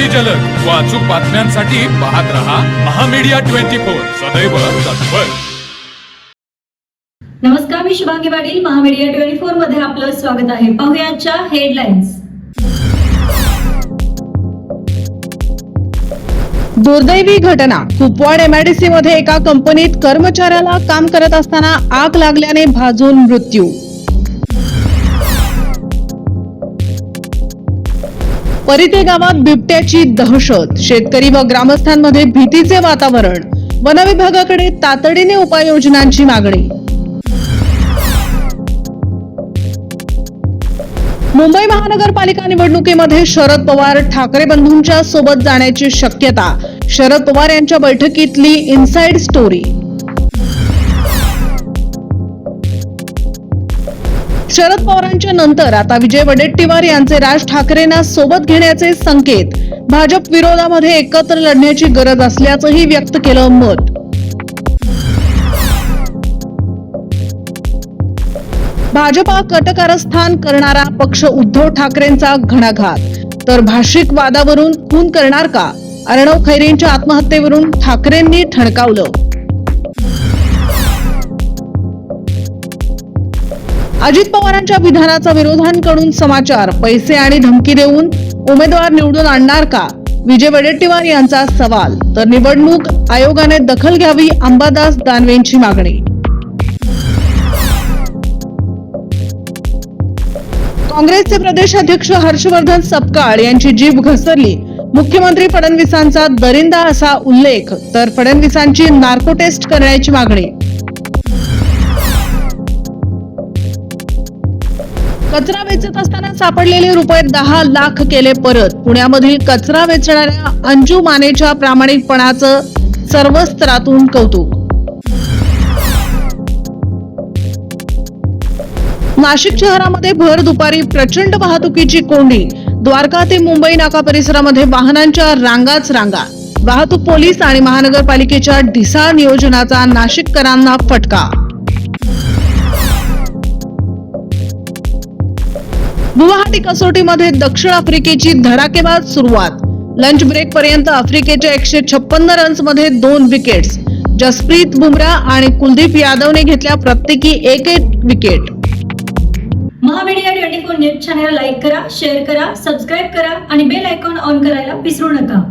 अगदी जलद. व अचूक बातम्यांसाठी पाहत रहा महामीडिया ट्वेंटी फोर. सदैव तत्पर. नमस्कार मी शुभांगी पाटील. महामीडिया ट्वेंटी फोरमध्ये आपलं स्वागत आहे. पाहूया आजच्या हेडलाईन्स. दुर्दैवी घटना. कुपवाड एमआयडीसी मध्ये एका कंपनीत कर्मचाऱ्याला काम करत असताना आग लागल्याने भाजून मृत्यू. परिते गावात बिबट्याची दहशत. शेतकरी व ग्रामस्थांमध्ये भीतीचे वातावरण. वनविभागाकडे तातडीने उपाययोजनांची मागणी. मुंबई महानगरपालिका निवडणुकीमध्ये शरद पवार ठाकरे बंधूंच्या सोबत जाण्याची शक्यता. शरद पवार यांच्या बैठकीतली इनसाइड स्टोरी शरद पवारांच्या नंतर आता विजय वडेट्टीवार यांचे राज ठाकरेंना सोबत घेण्याचे संकेत. भाजप विरोधामध्ये एकत्र लढण्याची गरज असल्याचंही व्यक्त केलं मत. भाजपा कटकारस्थान करणारा पक्ष उद्धव ठाकरेंचा घणाघात. तर भाषिक वादावरून खून करणार का? अर्णव खैरेंच्या आत्महत्येवरून ठाकरेंनी ठणकावलं. अजित पवारांच्या विधानाचा विरोधांकडून समाचार पैसे आणि धमकी देऊन उमेदवार निवडून आणणार का? विजय वडेट्टीवार यांचा सवाल तर निवडणूक आयोगाने दखल घ्यावी अंबादास दानवेंची मागणी. काँग्रेसचे प्रदेशाध्यक्ष हर्षवर्धन सपकाळ यांची जीभ घसरली. मुख्यमंत्री फडणवीसांचा दरिंदा असा उल्लेख तर फडणवीसांची नार्को टेस्ट करण्याची मागणी. कचरा वेचत असताना सापडलेले रुपये दहा लाख केले परत. पुण्यामधील कचरा वेचणाऱ्या अंजू मानेच्या प्रामाणिकपणाचं सर्व स्तरातून कौतुक. नाशिक शहरामध्ये भर दुपारी प्रचंड वाहतुकीची कोंडी. द्वारका ते मुंबई नाका परिसरामध्ये वाहनांच्या रांगाच रांगा. वाहतूक पोलीस आणि महानगरपालिकेच्या ढिसाळ नियोजनाचा नाशिककरांना फटका. गुवाहाटी कसोटीमध्ये दक्षिण आफ्रिकेची धडाकेबाज सुरुवात. लंच ब्रेक पर्यंत आफ्रिकेच्या एकशे छप्पन्न रन्समध्ये दोन विकेट्स जसप्रीत बुमराह आणि कुलदीप यादवने घेतल्या प्रत्येकी एक एक wicket Mahamedia twenty four news channel like करा शेअर करा सबस्क्राईब करा आणि बेल आयकॉन ऑन करायला विसरू नका.